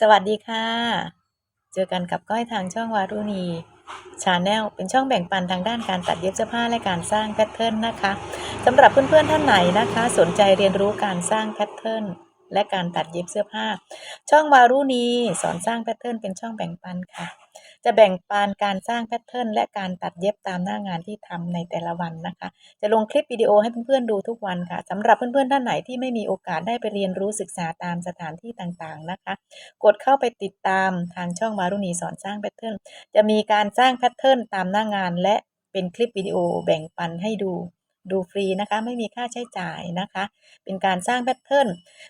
สวัสดีค่ะ เจอกันกับก้อยทางช่องวารุณีชาแนลเป็นช่องแบ่งปันทางด้านการตัดเย็บเสื้อผ้าและการสร้างแพทเทิร์นนะคะสำหรับเพื่อนๆท่านไหนนะคะ สนใจเรียนรู้การสร้างแพทเทิร์น และการตัดเย็บเสื้อผ้า ช่องวารุณีสอนสร้างแพทเทิร์นเป็นช่องแบ่งปันค่ะ จะแบ่งปันการสร้างแพทเทิร์นและการตัดเย็บตามหน้างานที่ทำในแต่ละวันนะคะ จะลงคลิปวิดีโอให้เพื่อนๆดูทุกวันค่ะสำหรับเพื่อนๆท่านไหนที่ไม่มีโอกาสได้ไปเรียนรู้ศึกษาตามสถานที่ต่างๆนะคะ กดเข้าไปติดตามทางช่องวารุณีสอนสร้างแพทเทิร์นจะมีการสร้างแพทเทิร์นตามหน้างานและเป็นคลิปวิดีโอแบ่งปันให้ดู ดูฟรีนะคะ ไม่มีค่าใช้จ่ายนะคะ เป็นการสร้างแพทเทิร์น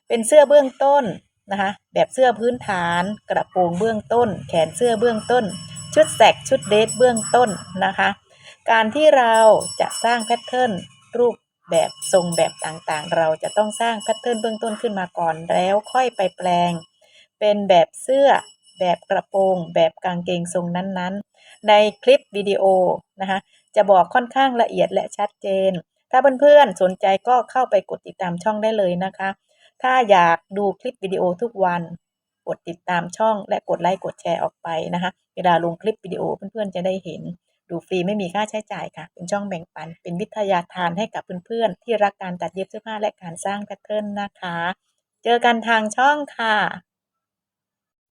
เป็นเสื้อเบื้องต้นนะคะ แบบเสื้อพื้นฐาน กระโปรงเบื้องต้น แขนเสื้อเบื้องต้น ชุดแสกชุดเดทเบื้องต้นนะคะ การที่เราจะสร้างแพทเทิร์นรูปแบบทรงแบบต่างๆ เราจะต้องสร้างแพทเทิร์นเบื้องต้นขึ้นมาก่อนแล้วค่อยไปแปลง เป็นแบบเสื้อแบบกระโปรง แบบกางเกงทรงนั้นๆ ในคลิปวิดีโอนะคะ จะบอกค่อนข้างละเอียดและชัดเจน ถ้าเพื่อนๆสนใจก็เข้าไปกดติดตามช่องได้เลยนะคะ ถ้าอยากดูคลิปวิดีโอทุกวัน กดติดตามช่องและกดไลค์กดแชร์ออกไปนะคะ เวลาลงคลิปวิดีโอเพื่อนๆจะได้เห็น ดูฟรีไม่มีค่าใช้จ่ายค่ะ เป็นช่องแบ่งปัน เป็นวิทยาทานให้กับเพื่อนๆที่รักการตัดเย็บเสื้อผ้าและการสร้างแพทเทิร์นนะคะ เจอกันทางช่องค่ะ